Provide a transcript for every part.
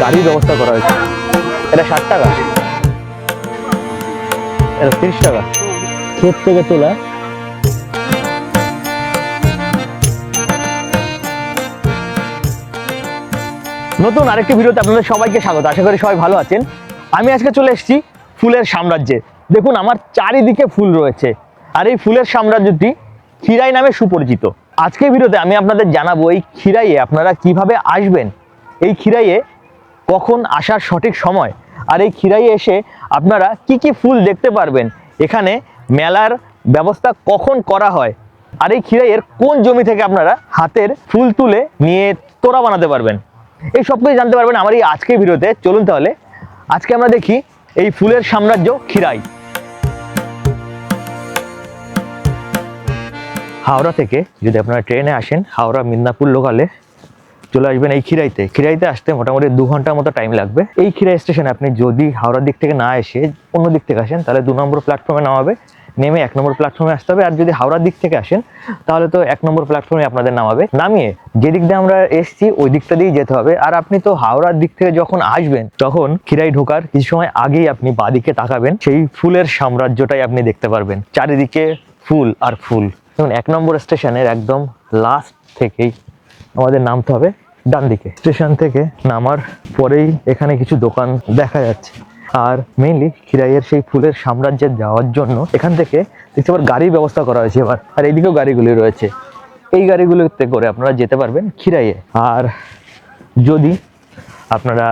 গাড়ির ব্যবস্থা করা হয়েছে। এটা ষাট টাকা। এটা তিরিশ টাকা। ক্ষেত থেকে তোলা। নতুন আরেকটি ভিডিওতে আপনাদের সবাইকে স্বাগত। আশা করি সবাই ভালো আছেন। আমি আজকে চলে এসেছি ফুলের সাম্রাজ্যে। দেখুন, আমার চারিদিকে ফুল রয়েছে। আর এই ফুলের সাম্রাজ্যটি খিরাই নামে সুপরিচিত। আজকের ভিডিওতে আমি আপনাদের জানাব এই খিরাইয়ে আপনারা কীভাবে আসবেন। এই খিরাইয়ে কখন আসার সঠিক সময়? আর এই খিরাইয়ে এসে আপনারা কি কি ফুল দেখতে পারবেন? এখানে মেলার ব্যবস্থা কখন করা হয়? আর এই খিরাইয়ের কোন জমি থেকে আপনারা হাতের ফুল তুলে নিয়ে তোড়া বানাতে পারবেন? এই সব কিছু জানতে পারবেন আমার এই আজকের ভিডিওতে। চলুন তাহলে, আজকে আমরা দেখি এই ফুলের সাম্রাজ্য খিরাই হাওড়া থেকে যদি আপনারা ট্রেনে আসেন, হাওড়া মিদনাপুর লোকালে চলে আসবেন এই খিরাইতে। খিরাইতে আসতে মোটামুটি দু ঘণ্টার মতো টাইম লাগবে। এই খিরাই স্টেশনে আপনি যদি হাওড়ার দিক থেকে না এসে অন্য দিক থেকে আসেন, তাহলে দু নম্বর প্ল্যাটফর্মে নামাবে, নেমে এক নম্বর প্ল্যাটফর্মে আসতে হবে। আর যদি হাওড়ার দিক থেকে আসেন, তাহলে তো এক নম্বর প্ল্যাটফর্মে আপনাদের নামাবে। নামিয়ে যেদিক দিয়ে আমরা এসছি, ওই দিকটা দিয়েই যেতে হবে। আর আপনি তো হাওড়ার দিক থেকে যখন আসবেন, তখন খিরাই ঢোকার কিছু সময় আগেই আপনি বাদিকে তাকাবেন। সেই ফুলের সাম্রাজ্যটাই আপনি দেখতে পারবেন। চারিদিকে ফুল আর ফুল। যেমন এক নম্বর স্টেশনের একদম লাস্ট থেকেই আমাদের নামতে হবে ডান দিকে স্টেশন থেকে নামার পরেই এখানে কিছু দোকান দেখা যাচ্ছে। আর মেইনলি খিরাইয়ের সেই ফুলের সাম্রাজ্যে যাওয়ার জন্য এখান থেকে দেখতে পার গাড়ির ব্যবস্থা করা হয়েছে এবার। আর এইদিকেও গাড়িগুলি রয়েছে। এই গাড়িগুলোতে করে আপনারা যেতে পারবেন খিরাইয়ে। আর যদি আপনারা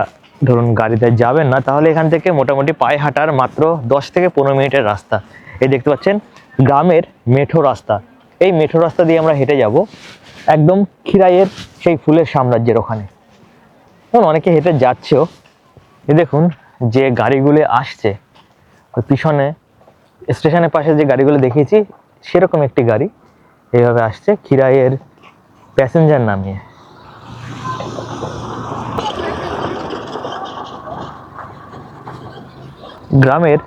ধরুন গাড়িতে যাবেন না, তাহলে এখান থেকে মোটামুটি পায়ে হাঁটার মাত্র দশ থেকে পনেরো মিনিটের রাস্তা। এই দেখতে পাচ্ছেন গ্রামের মেঠো রাস্তা। এই মেঠো রাস্তা দিয়ে আমরা হেঁটে যাব। একদম খিরাইয়ের সেই ফুলের সাম্রাজ্যের ওখানে। এখন অনেকে হেঁটে যাচ্ছেও এই দেখুন যে গাড়িগুলো আসছে ওই পিছনে স্টেশনের পাশে যে গাড়িগুলো দেখিয়েছি, সেরকম একটি গাড়ি এইভাবে আসছে খিরাইয়ের প্যাসেঞ্জার নামিয়ে। গ্রামের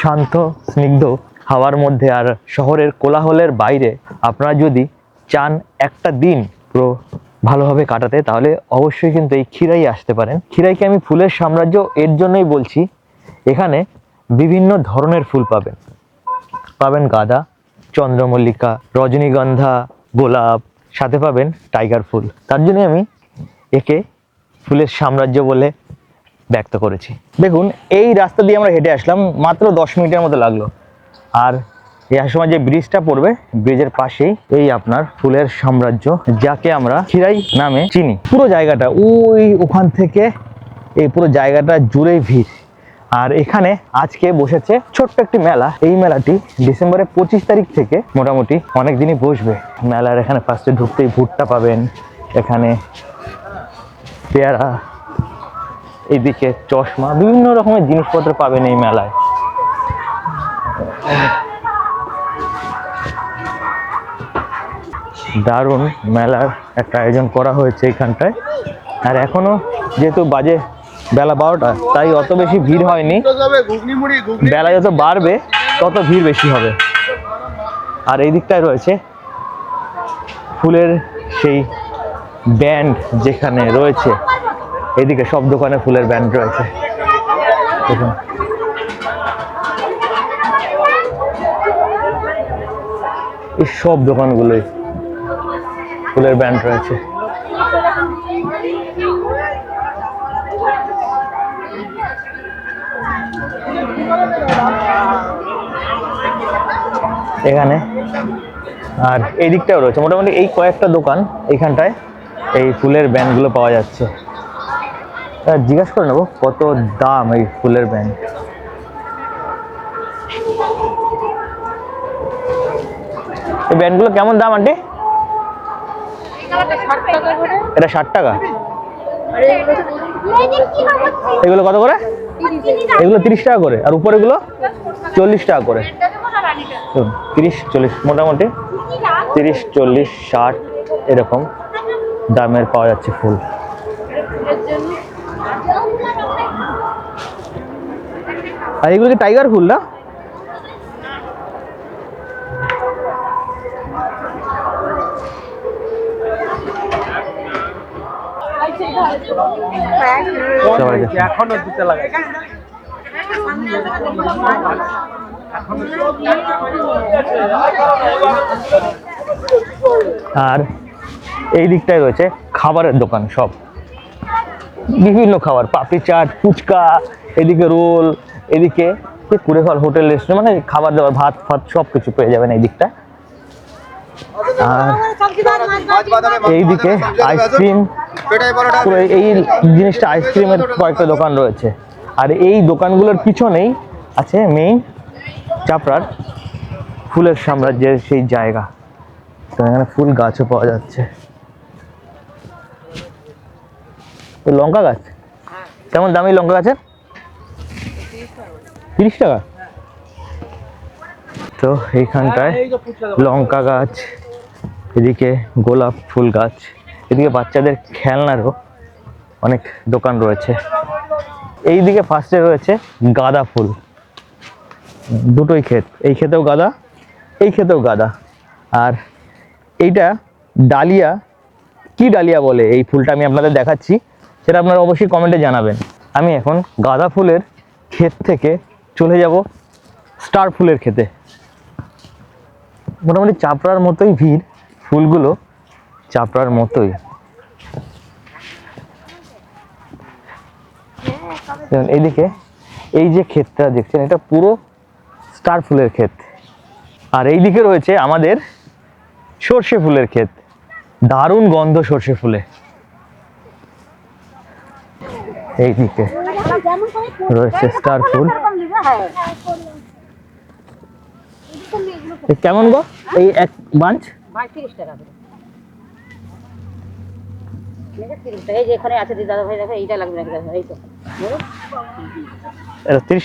শান্ত, স্নিগ্ধ হাওয়ার মধ্যে আর শহরের কোলাহলের বাইরে আপনারা যদি চান একটা দিন পুরো ভালোভাবে কাটাতে, তাহলে অবশ্যই কিন্তু এই ক্ষীরাই আসতে পারেন। ক্ষীরাইকে আমি ফুলের সাম্রাজ্য এর জন্যই বলছি, এখানে বিভিন্ন ধরনের ফুল পাবেন। পাবেন গাঁদা, চন্দ্রমল্লিকা, রজনীগন্ধা, গোলাপ, সাথে পাবেন টাইগার ফুল। তার জন্য আমি একে ফুলের সাম্রাজ্য বলে ব্যক্ত করেছি। দেখুন, এই রাস্তা দিয়ে আমরা হেঁটে আসলাম, মাত্র দশ মিনিটের মতো লাগল। আর আসার সময় যে ব্রিজটা পড়বে ব্রিজের পাশেই এই আপনার ফুলের সাম্রাজ্য, যাকে আমরা খিরাই নামে চিনি। পুরো জায়গাটা ওই ওখান থেকে এই পুরো জায়গাটা জুড়েই ভিড়। আর এখানে আজকে বসেছে ছোট্ট একটি মেলা। এই মেলাটি ডিসেম্বরের পঁচিশ তারিখ থেকে মোটামুটি অনেক দিনই বসবে। মেলার এখানে ফার্স্টে ঢুকতেই ভুট্টা পাবেন। এখানে পেয়ারা এইদিকে চশমা, বিভিন্ন রকমের জিনিসপত্র পাবেন এই মেলায়। দারুণ মেলার একটা আয়োজন করা হয়েছে এখানটায়। আর এখনও যেহেতু বাজে বেলা বারোটা, তাই অত বেশি ভিড় হয়নি। বেলা যত বাড়বে, তত ভিড় বেশি হবে। আর এই দিকটায় রয়েছে ফুলের সেই ব্যান্ড যেখানে রয়েছে। এদিকে সব দোকানে ফুলের ব্যান্ড রয়েছে। এই সব দোকানগুলোই ফুলের ব্যান্ড রয়েছে। এখানে। আর এই দিকটাও রয়েছে। মোটামুটি এই কয়েকটা দোকান এইখানটায় এই ফুলের ব্যান্ডগুলো পাওয়া যাচ্ছে। জিজ্ঞাস করে নেব, কত দাম এই ফুলের ব্যান্ড? এই ব্যান্ডগুলো কেমন দাম আন্টি? এটা ষাট টাকা? এগুলো কত করে? এগুলো তিরিশ টাকা করে। আর উপরে উপরেগুলো চল্লিশ টাকা করে। তিরিশ চল্লিশ মোটামুটি। তিরিশ চল্লিশ ষাট এরকম। দামের পাওয়া যাচ্ছে ফুল। আর এগুলো কি টাইগার ফুল না? এখনও দিতে লাগাই আর এই দিকটায় রয়েছে খাবারের দোকান সব। বিভিন্ন খাবার, পাপড়ি চাট, ফুচকা, এদিকে রোল, এদিকে কুড়ে কুড়েঘর হোটেল রেস্টুরেন্ট মানে খাবার দাবার, ভাত, ফাত সব কিছু পেয়ে যাবেন এই দিকটা আর এইদিকে আইসক্রিম এই জিনিসটা আইসক্রিমের কয়েকটা দোকান রয়েছে। আর এই দোকানগুলোর পিছনেই আছে মেইন চাপড়ার ফুলের সাম্রাজ্যের সেই জায়গা। তো এখানে ফুল গাছও পাওয়া যাচ্ছে। লঙ্কা গাছ? কেমন দামি লঙ্কা গাছের? তিরিশ টাকা। তো এইখানটায় এই লঙ্কা গাছ এদিকে গোলাপ ফুল গাছ এদিকে বাচ্চাদের খেলনারও অনেক দোকান রয়েছে। এইদিকে ফার্স্টে রয়েছে গাঁদা ফুল। দুটোই ক্ষেত এই ক্ষেতেও গাঁদা এই ক্ষেতেও গাঁদা। আর এইটা ডালিয়া কি ডালিয়া বলে এই ফুলটা আমি আপনাদের দেখাচ্ছি সেটা আপনারা অবশ্যই কমেন্টে জানাবেন। আমি এখন গাঁদা ফুলের ক্ষেত থেকে চলে যাব স্টার ফুলের ক্ষেতে। মোটামুটি চাপড়ার মতোই ভিড়, ফুলগুলো চাপড়ার মতোই। এইদিকে এই যে ক্ষেতটা দেখছেন, এটা পুরো স্টার ফুলের ক্ষেত। আর এইদিকে রয়েছে আমাদের সর্ষে ফুলের ক্ষেত। দারুণ গন্ধ সর্ষে ফুলে। এইদিকে রয়েছে স্টার ফুল। কেমন গো? এই এক বাঞ্চ তিরিশ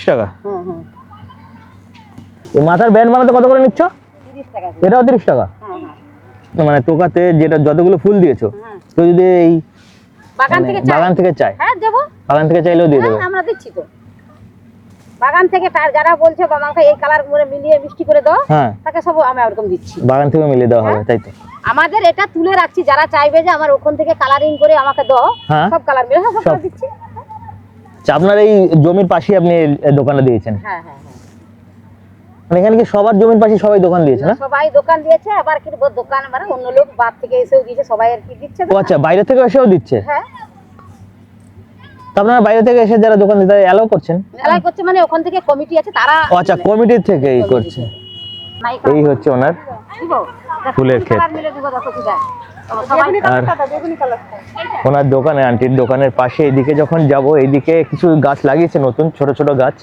টাকা মাথার ব্যান্ড বানাতে কত করে নিচ্ছ? তিরিশ এটাও তিরিশ টাকা? মানে যেটা যতগুলো ফুল দিয়েছ তো যদি এই বাগান মানে থেকে চাই বাগান থেকে চাই হ্যাঁ বাগান থেকে চাইলেও দিয়ে হ্যাঁ দেবে। আমরা দিচ্ছি তো। বাগান থেকে তার যারা বলছে বাবা আমাকে এই কালার করে মিলিয়ে মিষ্টি করে দাও হ্যাঁ। তাকে সব আমি ওরকম দিচ্ছি। বাগান থেকে মিলিয়ে দেওয়া হবে তাই তো? আমাদের এটা তুলে রাখছি যারা চাইবে যে আমার ওখান থেকে কালারিং করে আমাকে দাও হ্যাঁ। সব কালার মিলে হ্যাঁ সব colour দিচ্ছি। আচ্ছা, আপনার এই জমির পাশে আপনি দোকানে দিয়েছেন? হ্যাঁ হ্যাঁ হ্যাঁ। মানে এখানে কি সবার জমির পাশে সবাই দোকান দিয়েছে না? সবাই দোকান দিয়েছে আবার কি দোকান মানে অন্য লোক বাদ থেকে এসেও দিয়েছে সবাই আর কি দিচ্ছে ও আচ্ছা বাইরে থেকে এসেও দিচ্ছে? হ্যাঁ। আপনারা বাইরে থেকে এসে যারা দোকান দিতে অ্যালাউ করছেন? মেলায় করছে মানে ওখান থেকে কমিটি আছে তারা ও আচ্ছা কমিটির থেকে এই করছে। এই হচ্ছে ওনার ফুলের ক্ষেত। আর ওনার দোকানে আন্টির দোকানের পাশে এদিকে যখন যাব এইদিকে কিছু গাছ লাগিয়েছে নতুন ছোট ছোট গাছ।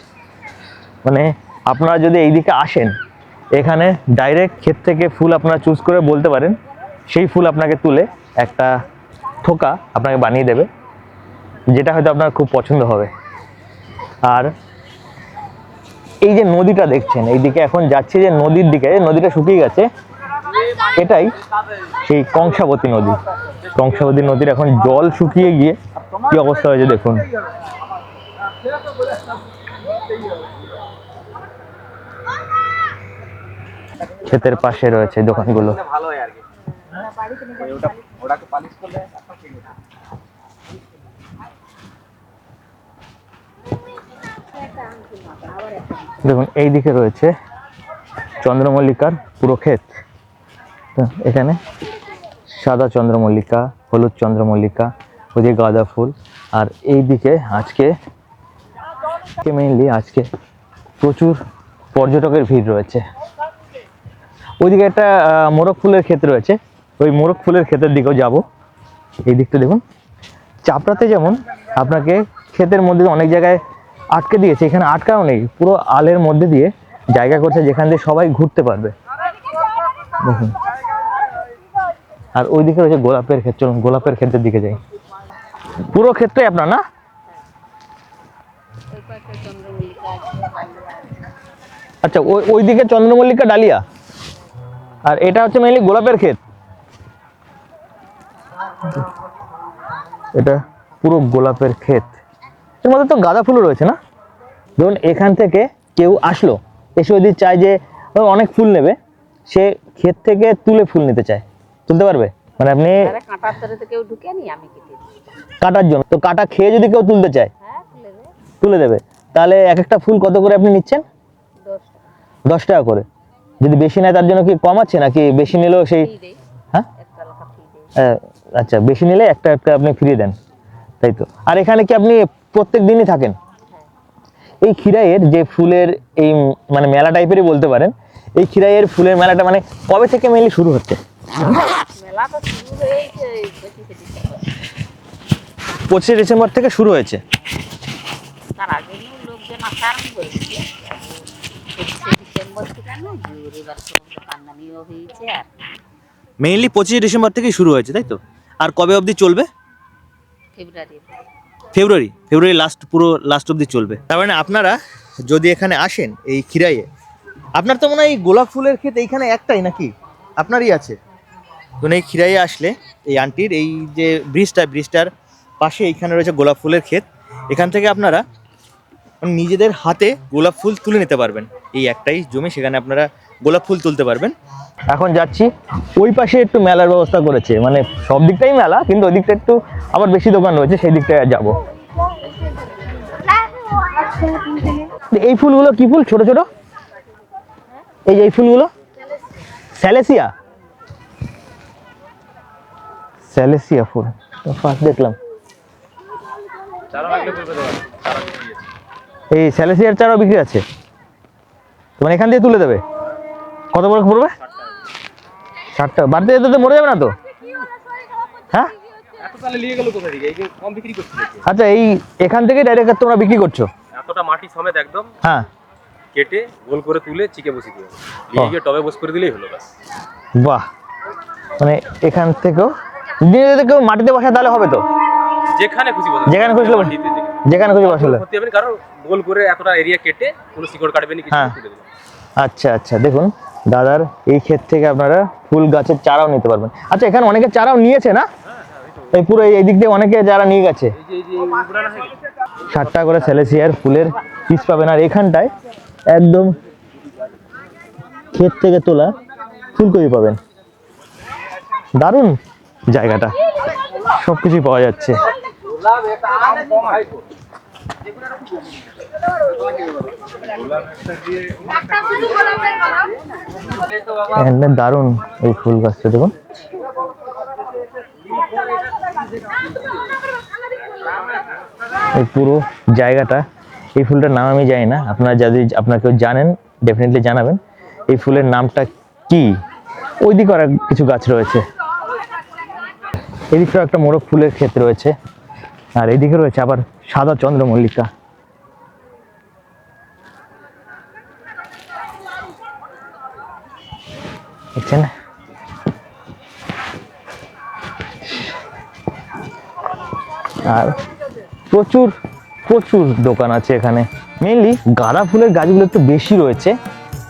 মানে আপনারা যদি এইদিকে আসেন এখানে ডাইরেক্ট ক্ষেত থেকে ফুল আপনারা চুজ করে বলতে পারেন। সেই ফুল আপনাকে তুলে একটা থোকা আপনাকে বানিয়ে দেবে। যেটা হয়তো আপনার খুব পছন্দ হবে। আর এই যে নদীটা দেখছেন, এইদিকে এখন যাচ্ছে যে নদীর দিকে নদীটা শুকিয়ে গেছে। এটাই সেই কংসাবতী নদী। কংসাবতী নদীর এখন জল শুকিয়ে গিয়ে কি অবস্থা হয়েছে দেখুন। ক্ষেতের পাশে রয়েছে দোকানগুলো। ভালো আর কি ওটা ওটাকে পালিশ দেখুন, এই দিকে রয়েছে চন্দ্রমল্লিকার পুরো ক্ষেত। এখানে সাদা চন্দ্রমল্লিকা, হলুদ চন্দ্রমল্লিকা, ওদিকে গাঁদা ফুল। আর এই দিকে আজকে মেইনলি আজকে প্রচুর পর্যটকের ভিড় রয়েছে। ওইদিকে একটা মোরগ ফুলের ক্ষেত রয়েছে। ওই মোরগ ফুলের ক্ষেতের দিকেও যাব। এই দিকটা দেখুন। চাপড়াতে যেমন আপনাকে ক্ষেতের মধ্যে অনেক জায়গায় আটকে দিয়েছে। এখানে আটকাও নেই, পুরো আলের মধ্যে দিয়ে জায়গা করছে যেখান দিয়ে সবাই ঘুরতে পারবে। দেখুন। আর ওইদিকে রয়েছে গোলাপের ক্ষেত, চলুন গোলাপের ক্ষেতের দিকে যাই। পুরো ক্ষেত্রে আপনার না? আচ্ছা ওই ওইদিকে চন্দ্রমল্লিকা ডালিয়া? আর এটা হচ্ছে মেইনলি গোলাপের ক্ষেত? এটা পুরো গোলাপের ক্ষেত। এর মধ্যে তো গাঁদা ফুলও রয়েছে না? ধরুন এখান থেকে কেউ আসলো এসে যদি চায় যে অনেক ফুল নেবে সে ক্ষেত থেকে তুলে ফুল নিতে চায়। তুলতে পারবে? মানে আপনি কাঁটার জন্য। তো কাটা খেয়ে যদি কেউ তুলতে চায় হ্যাঁ তুলে দেবে। তাহলে এক একটা ফুল কত করে আপনি নিচ্ছেন? দশ টাকা। করে। যদি বেশি নেয় তার জন্য কি কম আছে নাকি বেশি নিলেও সেই হ্যাঁ? আচ্ছা বেশি নিলে একটা একটা আপনি ফ্রি দেন তাই তো। আর এখানে কি আপনি প্রত্যেক দিনই থাকেন। এই খিরাইয়ের যে ফুলের এই মানে মেলা টাইপেরই বলতে পারেন এই খিরাইয়ের ফুলের মেলাটা মানে কবে থেকে মেনলি শুরু হচ্ছে? মেলা শুরু এই পঁচিশে ডিসেম্বর। থেকে শুরু হয়েছে? পঁচিশে ডিসেম্বর থেকে মেইনলি পঁচিশে ডিসেম্বর থেকেই শুরু হয়েছে তাই তো? আর কবে অবধি চলবে? ফেব্রুয়ারি ফেব্রুয়ারি ফেব্রুয়ারি লাস্ট পুরো লাস্ট অব্দি চলবে। তার মানে আপনারা যদি এখানে আসেন এই খিরাইয়ে, আপনার তো মনে হয় এই গোলাপ ফুলের ক্ষেত এইখানে একটাই নাকি? আপনারই আছে। তো এই খিরাইয়ে আসলে এই আন্টির এই যে ব্রিজটা, ব্রিজটার পাশে এইখানে রয়েছে গোলাপ ফুলের ক্ষেত। এখান থেকে আপনারা নিজেদের হাতে গোলাপ ফুল তুলে নিতে পারবেন। এই একটাই জমি, সেখানে আপনারা গোলাপ ফুল তুলতে পারবেন। এখন যাচ্ছি। ওই পাশে একটু মেলার ব্যবস্থা করেছে। মানে সব দিকটাই মেলা, কিন্তু ওই দিকটা একটু আবার বেশি দোকান রয়েছে, সেই দিকটায় যাব। এই ফুলগুলো কি ফুল? ছোট ছোট? এই যে এই ফুলগুলো? স্যালেসিয়া? স্যালেসিয়া ফুল। ফার্স্ট দেখলাম। এই স্যালেসিয়ার চারাও বিক্রি আছে। মানে এখান দিয়ে তুলে দেবে? কত বড় পড়বে ষাটটা। বাড়িতে যেতে তো মরে যাবে না তো? হ্যাঁ? এত নিয়ে আচ্ছা এই এখান থেকে ডাইরেক্ট তোমরা বিক্রি করছ? এতটা মাটি সমেত একদম হ্যাঁ। কেটে গোল করে তুলে চিকে বসিয়ে দিয়ে নিয়ে গিয়ে টবে বস করে দিলেই হলো ব্যাস। বাহ। মানে এখান থেকেও দিয়ে যদি কেউ মাটিতে বসায় তাহলে হবে তো? যেখানে খুশি বসে। যেখানে খুশি বসে। যেখানে। খুশি বসলে হবে কারণ গোল করে এতটা এরিয়া কেটে কোনো শিকড় কাটবে না কিছু হ্যাঁ। আচ্ছা আচ্ছা দেখুন। দাদার এই ক্ষেত থেকে আপনারা ফুল গাছের চারাও নিতে পারবেন। আচ্ছা এখানে অনেকে চারাও নিয়েছে না? এই পুরো এই দিক দিয়ে অনেকে যারা নিয়ে গেছে। টাকা করে স্যালেসিয়ার ফুলের পিস পাবেন। আর এখানটায় একদম ক্ষেত থেকে তোলা ফুলকপি পাবেন। দারুণ জায়গাটা। সব কিছুই পাওয়া যাচ্ছে। এখানে এই ফুল গাছটা দেখুন। এই পুরো জায়গাটা, এই ফুলটার নাম আমি জানি না। আপনারা যদি, আপনারা কেউ জানেন ডেফিনেটলি জানাবেন। এই ফুলের নামটা কি? ওইদিকে আর কিছু গাছ রয়েছে। এদিকটাও একটা মোরগ ফুলের ক্ষেত রয়েছে। আর এদিকে রয়েছে আবার সাদা চন্দ্রমল্লিকা। দেখছেন? আর প্রচুর প্রচুর দোকান আছে এখানে। মেনলি গাঁদা ফুলের গাছগুলো একটু বেশি রয়েছে।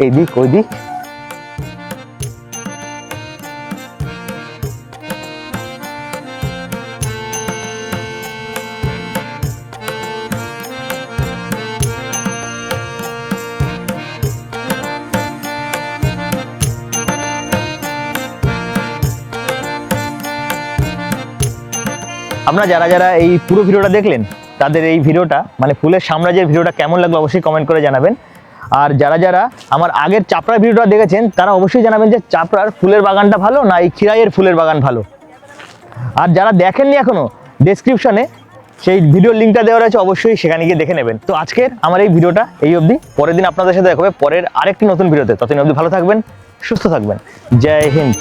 এদিক ওইদিক। আপনারা যারা যারা এই পুরো ভিডিওটা দেখলেন, তাদের এই ভিডিওটা মানে ফুলের সাম্রাজ্যের ভিডিওটা কেমন লাগল অবশ্যই কমেন্ট করে জানাবেন। আর যারা যারা আমার আগের চাপড়ার ভিডিওটা দেখেছেন, তারা অবশ্যই জানাবেন যে চাপড়ার ফুলের বাগানটা ভালো না এই খিরাইয়ের ফুলের বাগান ভালো। আর যারা দেখেননি এখনও ডেসক্রিপশনে সেই ভিডিওর লিঙ্কটা দেওয়া রয়েছে, অবশ্যই সেখানে গিয়ে দেখে নেবেন। তো আজকের আমার এই ভিডিওটা এই অবধি। পরের দিন আপনাদের সাথে দেখা হবে, পরের আরেকটি নতুন ভিডিওতে। ততদিন অবধি ভালো থাকবেন, সুস্থ থাকবেন। জয় হিন্দ।